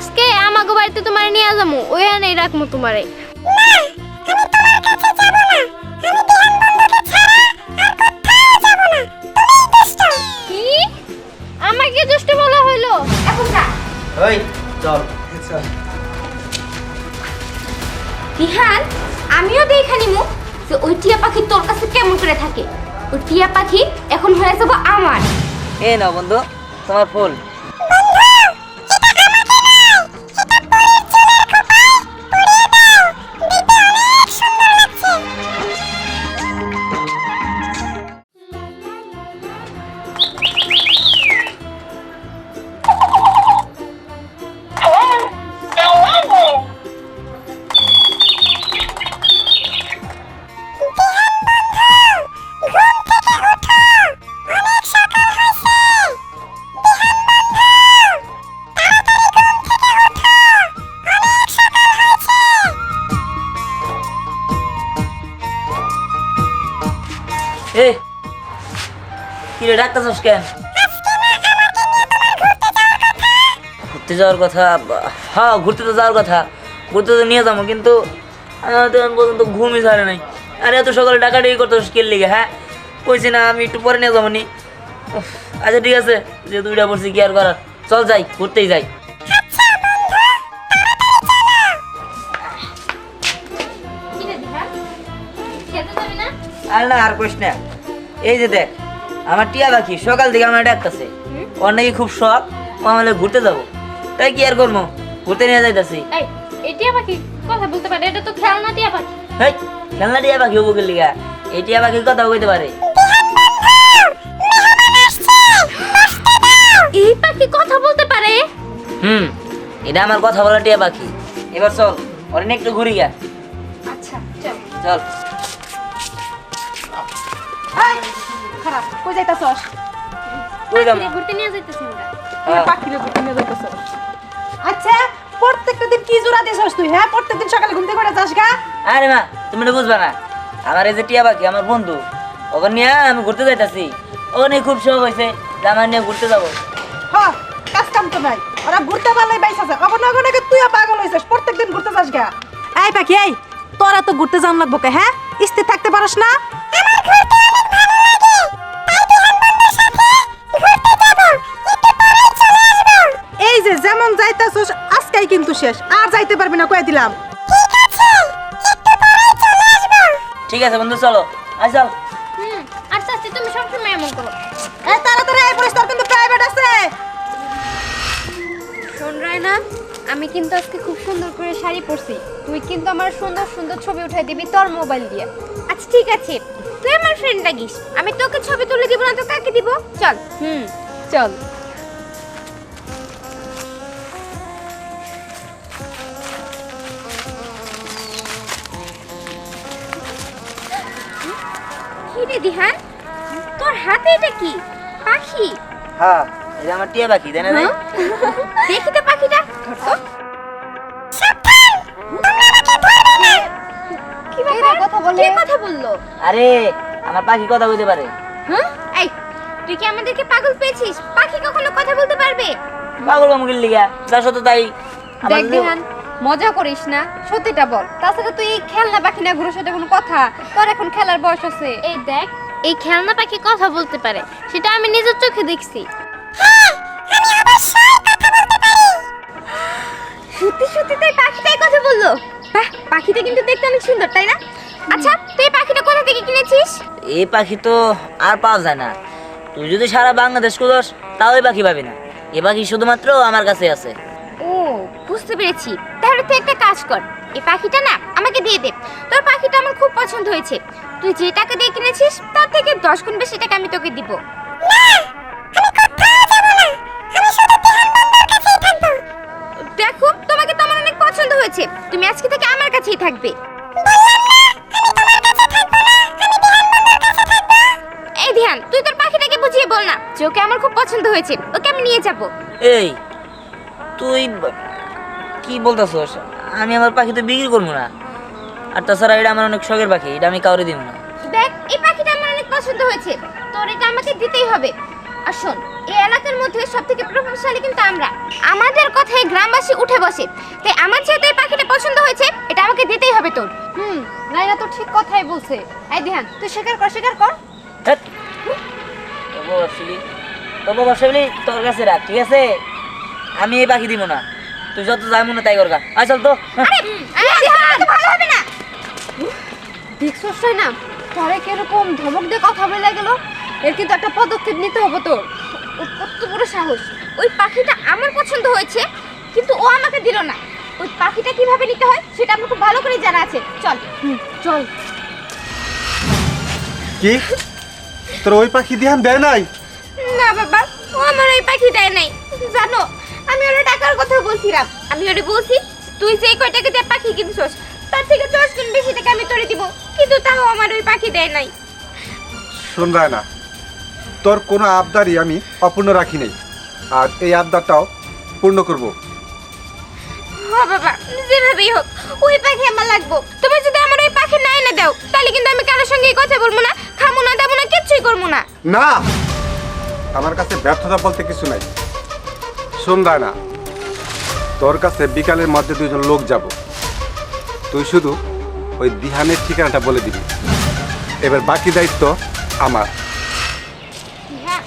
আজকে আমাকে বাড়িতে তোমার নিয়ে যাব ওই আনেই রাখব তোমারে। কি? আমাকে দুষ্ট বলা হলো এখন যা। ওই চল। বিহান আমিও দেখে নিমু যে ওই টিয়া পাখি তোর কাছে কেমন করে থাকে। ওই টিয়া পাখি এখন হয়ে যাব আমার। এ নাও বন্ধু তোমার ফুল। কি রে ডাক্তার কেন? ঘুরতে যাওয়ার কথা? হ্যাঁ ঘুরতে তো যাওয়ার কথা। ঘুরতে তো নিয়ে যাব কিন্তু আমার তো পর্যন্ত ঘুমই ছাড়ে নাই। আরে এত সকালে ডাকাডাকি করতে স্কেল লিগে হ্যাঁ? কইছি না আমি একটু পরে নিয়ে যাব নি আচ্ছা ঠিক আছে যে দুইটা পড়ছি কি আর করার? চল যাই ঘুরতেই যাই। আর না আর কইস না। এই যে দেখ আমার টিয়া পাখি সকাল থেকে আমার ডাকতেছে। ওর নাকি খুব শখ ও আমাদের ঘুরতে যাব। তাই কি আর করব? ঘুরতে নিয়ে যাইতাছি। এই টিয়া পাখি কথা বলতে পারে এটা তো খেলনা টিয়া পাখি। হেই খেলনা টিয়া পাখি হব লিগা। এই টিয়া পাখির কথা কইতে পারে। এই পাখি কথা বলতে পারে? হুম এটা আমার কথা বলা টিয়া পাখি। এবার চল অনেক একটু ঘুরি গা। আচ্ছা চল। চল। কই যাইতাছস? কই পাখিরে ঘুরতে নিয়ে যাইতেছি আমরা। হ্যাঁ। পাখিরে ঘুরতে নিয়ে যাইতাছস। আচ্ছা প্রত্যেকটা দিন কি জোড়া দিছস তুই হ্যাঁ? প্রত্যেকদিন সকালে ঘুম থেকে করে যাস গা। আরে মা তুমি বুঝবা না। আমার এই যে টিয়া পাখি আমার বন্ধু ওখানে নিয়ে আমি ঘুরতে যাইতাছি। ওখানে খুব শখ হয়েছে আমার নিয়ে ঘুরতে যাব। হ কাজ কাম তো নাই। ওরা ঘুরতে পারলেই বাইস আছে অগনকে তুইও পাগল হইছিস প্রত্যেকদিন ঘুরতে যাস গা। এই পাখি এই তোরা তো ঘুরতে যান লাগবো হ্যাঁ? স্থির থাকতে পারস না? আজকেই কিন্তু শেষ। আর যাইতে পারবি না কয়ে দিলাম। ঠিক আছে বন্ধু চলো। আয় চল। হুম আচ্ছা আচ্ছা তুমি সবসময় এমন করো। এই তাড়াতাড়ি আয় তোর কিন্তু প্রাইভেট আছে। শোন রায়না আমি কিন্তু আজকে খুব সুন্দর করে শাড়ি পরছি। তুই কিন্তু আমার সুন্দর সুন্দর ছবি উঠাই দিবি তোর মোবাইল দিয়ে। আচ্ছা ঠিক আছে। তুই আমার ফ্রেন্ড লাগিস। আমি তোকে ছবি তুলে দিব না তো কাকে দিব? চল। হুম চল। দিহান তোর হাতে এটা কি? পাখি? হ্যাঁ এটা আমার টিয়া পাখি তাই না দেখি তো পাখিটা। ধর তো কি ব্যাপার? কথা বলে কে কথা বলল? আরে আমার পাখি কথা বলতে পারে। হ্যাঁ? এই তুই কি আমাদেরকে পাগল পেয়েছিস? পাখি কখনো কথা বলতে পারবে? পাগল বামুকের লিগা যা সত্য তাই। দেখ দিহান মজা করিস না। সত্যিটা বল তাছাড়া তুই এই খেলনা পাখি না ঘুরে সাথে কোনো কথা? তোর এখন খেলার বয়স আছে। এই দেখ এই খেলনা পাখি কথা বলতে পারে সেটা আমি নিজের চোখে দেখছি। সত্যি সত্যি তাই পাখিটাই কথা বলল? বাহ পাখিটা কিন্তু দেখতে অনেক সুন্দর তাই না? আচ্ছা তুই এই পাখিটা কোথা থেকে কিনেছিস? এই পাখি তো আর পাওয়া যায় না। তুই যদি সারা বাংলাদেশ খুঁজস তাও এই পাখি পাবি না। এ পাখি শুধুমাত্র আমার কাছে আছে। ও বুঝতে পেরেছি। তাহলে তুই একটা কাজ কর। এই পাখিটা না আমাকে দিয়ে দে। তোর পাখিটা আমার খুব পছন্দ হয়েছে। তুই যে টাকা দিয়ে কিনেছিস তার থেকে দশ গুণ বেশি টাকা আমি তোকে দিব। দেখো তোমাকে তো আমার অনেক পছন্দ হয়েছে। তুমি আজকে থেকে আমার কাছেই থাকবে। এই ধ্যান তুই তোর পাখিটাকে বুঝিয়ে বল না। যে ওকে আমার খুব পছন্দ হয়েছে ওকে আমি নিয়ে যাব। এই তুই কি বলতেছস? আমি আমার পাখি তো বিক্রি করব না। আর তাছাড়া এটা আমার অনেক শখের পাখি এটা আমি কাউরে দিব না। দেখ এই পাখিটা আমার অনেক পছন্দ হয়েছে। তোর এটা আমাকে দিতেই হবে। আর শোন এই এলাকার মধ্যে সব থেকে প্রভাবশালী কিন্তু আমরা। আমাদের কথায় গ্রামবাসী উঠে বসে। তাই আমার যেহেতু এই পাখিটা পছন্দ হয়েছে এটা আমাকে দিতেই হবে তোর। হুম নাইরা তো ঠিক কথাই বলছে। এই দিহান তুই স্বীকার কর স্বীকার কর। তবু বসলি তবু বসবলি তোর কাছে রাখ ঠিক আছে? আমি এই পাখি দিব না। তুই যত যাই মনে তাই করগা। আয় চল তো। আরে দিহান, তো ভালো হবে না। দেখছস না পরে কীরকম ধমক দিয়ে কথা বলে গেল। এর কিন্তু একটা পদক্ষেপ নিতে হবে তোর ওর কত বড় সাহস। ওই পাখিটা আমার পছন্দ হয়েছে কিন্তু ও আমাকে দিল না। ওই পাখিটা কীভাবে নিতে হয় সেটা আমার খুব ভালো করে জানা আছে। চল। হুম, চল। কি? তোর ওই পাখি ধ্যান দেয় নাই? না বাবা ও আমার ওই পাখি দেয় নাই। জানো আমি ওর টাকার কথা বলছিলাম। আমি ওরে বলছি তুই যেই কয় টাকা দিয়ে পাখি কিনছস তার থেকে দশ গুণ বেশি টাকা আমি তোরে দিব কিন্তু তাও আমার ওই পাখি দেয় নাই। শোন না তোর কোনো আবদারই আমি অপূর্ণ রাখি নাই আর এই আবদারটাও পূর্ণ করব। হ্যাঁ বাবা যেভাবেই হোক ওই পাখি আমার লাগবো। তুমি যদি আমার ওই পাখি না এনে দাও তাহলে কিন্তু আমি কারোর সঙ্গে কথা বলব না খামো না দেবো না কিচ্ছুই করব না। না! আমার কাছে ব্যর্থতা বলতে কিছু নাই। শোন না। তোর কাছে বিকালের মধ্যে দুজন লোক যাব। তুই শুধু ওই দিহানের ঠিকানাটা বলে দিবি। এবার বাকি দায়িত্ব আমার। হ্যাঁ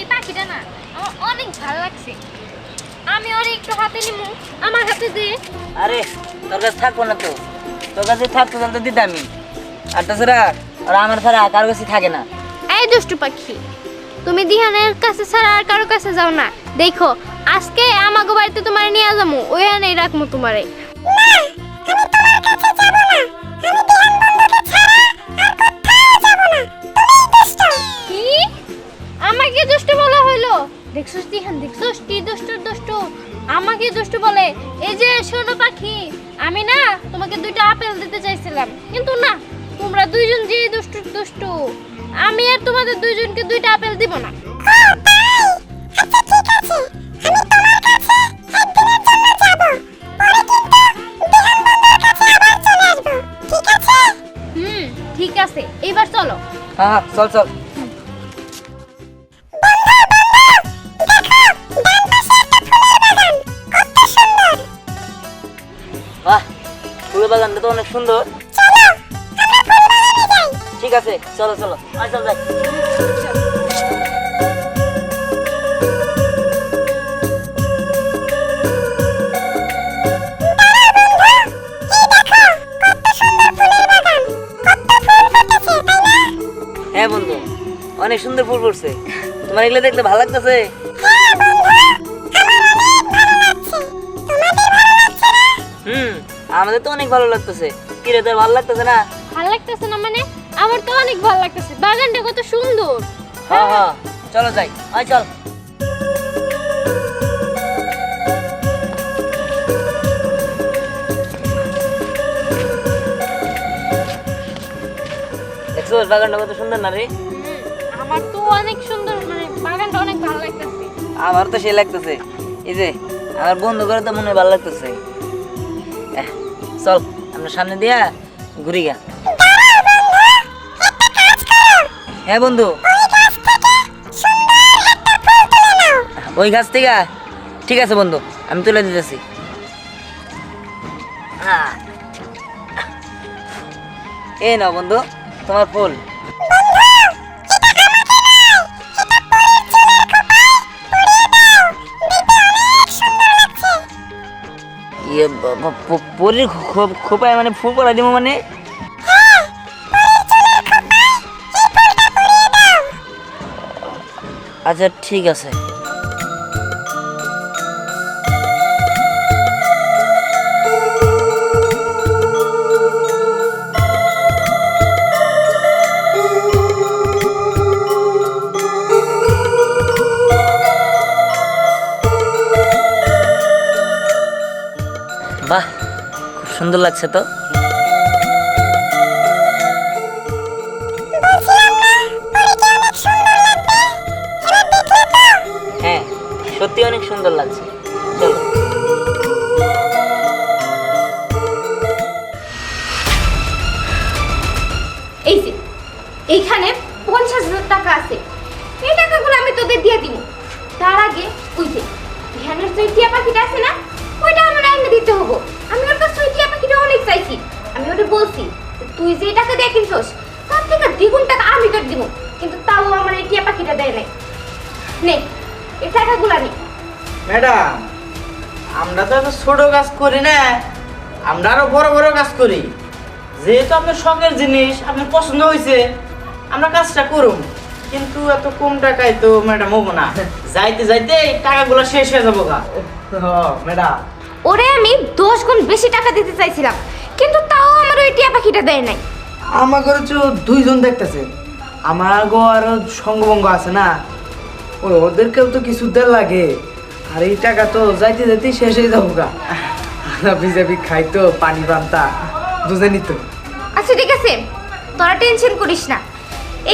এই পাখিটা না আমার অনেক ভালো লাগছে। আমি ওর একটু হাতে নিমু আমার হাতে দে। আরে তোর কাছে থাকব না তো। তোর কাছে থাকতো তাহলে তো দিতামই আর তাছাড়া আর আমার ছাড়া কারোর কাছে থাকে না। এই দুষ্টু পাখি তুমি দিহানের কাছে ছাড়া আর কারও কাছে যাও না। দেখো আজকে আমাকে বাড়িতে তোমার নিয়ে যাব ওই আনে রাখব তোমারে। আছে এবার চলো। হ্যাঁ হ্যাঁ চল চল। বাহ ফুলের বাগানটা তো অনেক সুন্দর। ঠিক আছে চলো চলো আয় চল যাই। অনেক সুন্দর ফুল ফুটছে। তোমার এগুলো দেখতে ভালো লাগতেছে? হুম আমাদের তো অনেক ভালো লাগতেছে। কি রে তোর ভালো লাগতেছে না? ভালো লাগতেছে না মানে? আমার তো অনেক ভালো লাগতেছে। বাগানটা কত সুন্দর। হ্যাঁ হ্যাঁ চলো যাই। আয় চল। দেখছ বাগানটা কত সুন্দর না রে? আমার তো অনেক সুন্দর মানে বাগানটা অনেক ভালো লাগতেছে। আমার তো সে লাগতেছে। এই যে, আমার বন্ধু করে তো মনে ভালো লাগতেছে। চল, আমরা সামনে দিয়া ঘুরি গা। হ্যাঁ বন্ধু। ওই গাছ থেকে, ঠিক আছে বন্ধু, আমি তুলে দিতেছি। এই না বন্ধু, তোমার ফুল। পরীর খো- খোপায় মানে ফুল করা দিব মানে? আচ্ছা ঠিক আছে। সুন্দর লাগছে তো? হ্যাঁ সত্যি অনেক সুন্দর লাগছে। চলো। এই যে এইখানে পঞ্চাশ হাজার টাকা আছে। এই টাকাগুলো আমি তোদের দিয়ে দিব। তার আগে ওই যে, ধ্যানের যে টিয়া পাখিটা আছে না? ওইটা আমার চাইছি আমি ওটা বলছি তুই যে টাকা দিয়ে কিনছস তার থেকে দ্বিগুণ টাকা আমি কেটে দিব কিন্তু তাও আমার মানে এই টিয়া পাখিটা দেয় নাই। নে এই টাকাগুলা নে। ম্যাডাম আমরা তো এত ছোট কাজ করি না আমরা আরও বড় বড় কাজ করি। যেহেতু আপনার শখের জিনিস আপনার পছন্দ হয়েছে আমরা কাজটা করুন কিন্তু এত কম টাকায় তো ম্যাডাম হব না। যাইতে যাইতে টাকাগুলো শেষ হয়ে যাব গা। ম্যাডাম। ওরে আমি দশ গুণ বেশি টাকা দিতে চাইছিলাম কিন্তু তাও আমার ওই টিয়া পাখিটা দেয় নাই। আমাকে তো দুইজন দেখতেছে। আমার গো আর সঙ্গভঙ্গ আছে না। ওই ওদেরকেও তো কিছু দেওয়ার লাগে। আর এই টাকা তো যাইতে যাইতে শেষ হয়ে যাব গা। বিজেপি খাই তো পানি পান্তা বুঝেনি তো আচ্ছা ঠিক আছে। তোরা টেনশন করিস না।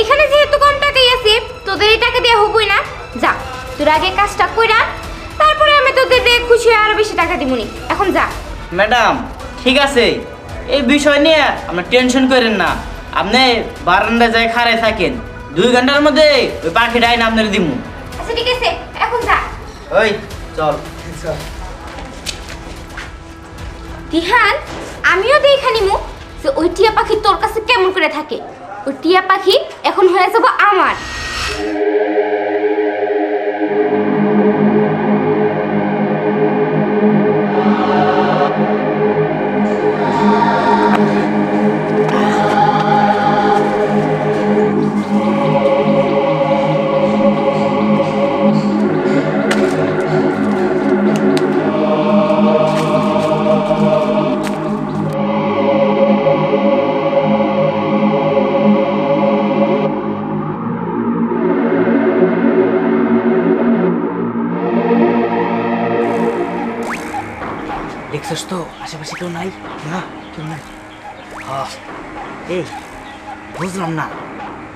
এখানে যেহেতু কম টাকাই আছে তোদের এই টাকা দিয়ে হবই না। যা তোর আগে কাজটা কইরা তারপরে আমি তোদের দিয়ে খুশি হয়ে আরও বেশি টাকা দিবনি এখন যা। ম্যাডাম ঠিক আছে। এই বিষয় নিয়ে আপনি টেনশন করেন না। আপনি বারান্দায় যাই খাড়ায় থাকেন। দুই ঘণ্টার মধ্যে ওই পাখিটা আইন আপনার দিমু। আচ্ছা ঠিক আছে। এখন যা। ওই চল। দিহান আমিও দেখা নিমু যে ওই টিয়া পাখি তোর কাছে কেমন করে থাকে। ওই টিয়া পাখি এখন হয়ে যাব আমার।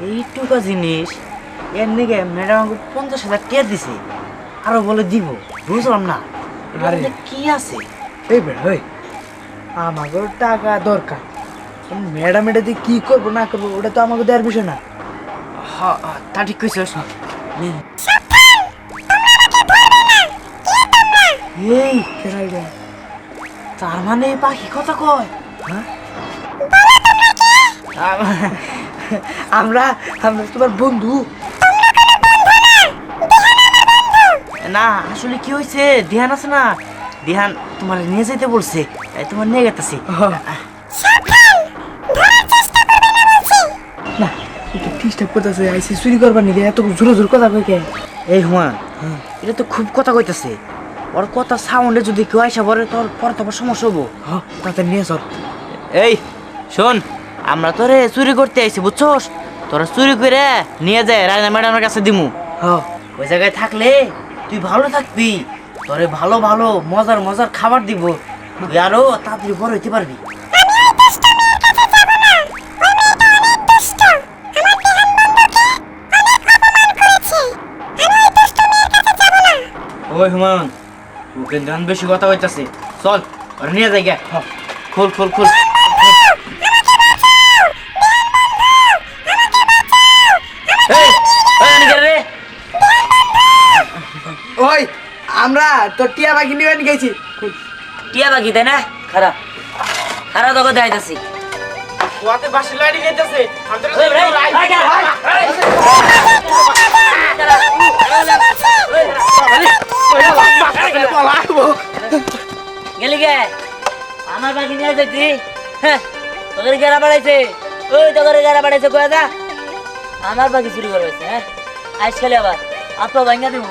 এইটুকু জিনিস এর নিকে ম্যাডাম আমাকে পঞ্চাশ হাজার টিয়া দিছে। আরও বলে দিব বুঝলাম না। আরে। কি আছে? এই বেড়া ওই আমাকে টাকা দরকার। ম্যাডাম এটা দিয়ে কি করব না করব ওটা তো আমাকে দেওয়ার বিষয় না। হ্যাঁ তা ঠিক কইছস এই তার মানে পাখি কথা কয়? হ্যাঁ? আমরা আমরা তোমার বন্ধু। না আসলে কি হয়েছে? ধ্যান আছে না? ধ্যান তোমার নিয়ে যেতে বলছে তাই তোমার নিয়ে গেতেছি। না এটা ডিস্টার্ব করতেছে আইসি চুরি করবার নিকে এত জোরে জোর কথা কই কে? এই হুমান এটা তো খুব কথা কইতাছে। ওর কথা সাউন্ডে যদি কেউ আইসা পরে তোর পরে তো আবার সমস্যা হব। তাতে নিয়ে চল। এই শোন। আমরা তোরে চুরি করতে আইছি বুঝছস? তোরা চুরি করে নিয়ে যায় রাজা ম্যাডামের কাছে দিমু। হ। ওই জায়গায় থাকলে তুই ভালো থাকবি তোরে ভালো ভালো মজার মজার খাবার দিব তুই আরও তাড়াতাড়ি বড় হইতে পারবি। ওই হুমায়ুন ওকে ধান বেশি কথা হইতাছে চল নিয়ে যাই গে। খোল খোল খুল। আমরা তো টিয়া পাখি নিয়ে গেছি। টিয়া বাকি তাই না? খারাপ খারাপ তোকে দেখাইতেছি বাসি গেতেছে আমাদের। গেলি গে আমার বাকি নিয়ে যাইতি হ্যাঁ তোদের গেরা বাড়াইছে। ওই তোদের গেরা বাড়াইছে আমার চুরি করে হয়েছে হ্যাঁ? আজ খেলে আবার। আপা ভাঙ্গা দেবো।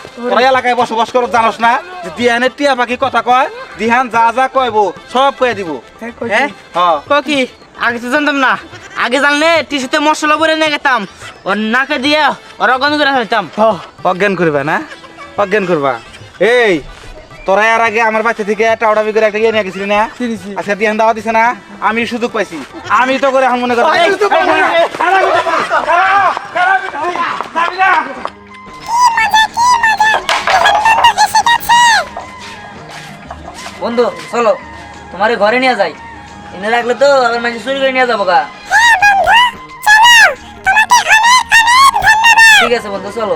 তোরা এলাকায় বসবাস করো জানোস না যে দিহানে টিয়া পাখি কথা কয় দিহান যা যা কইব সব কয়ে দিব হ্যাঁ। হ্যাঁ হ্যাঁ ক কি আগে তো জানতাম না আগে জানলে টিসুতে মশলা করে নিয়ে গেতাম ওর নাকে দিয়ে ওর অগন করে ফেলতাম অজ্ঞান করবা না অজ্ঞান করবা এই তোরা এর আগে আমার বাচ্চা থেকে অর্ডার করে একটা ইয়ে নিয়ে গেছিলি না। আজকে দিহান দাওয়া দিছে না আমি সুযোগ পাইছি আমি তো করে এখন মনে করো বন্ধু চলো তোমার ঘরে নিয়ে যাই। এনে রাখলে তো আবার মাঝে চুরি করে নিয়ে যাব গা। ঠিক আছে বন্ধু চলো।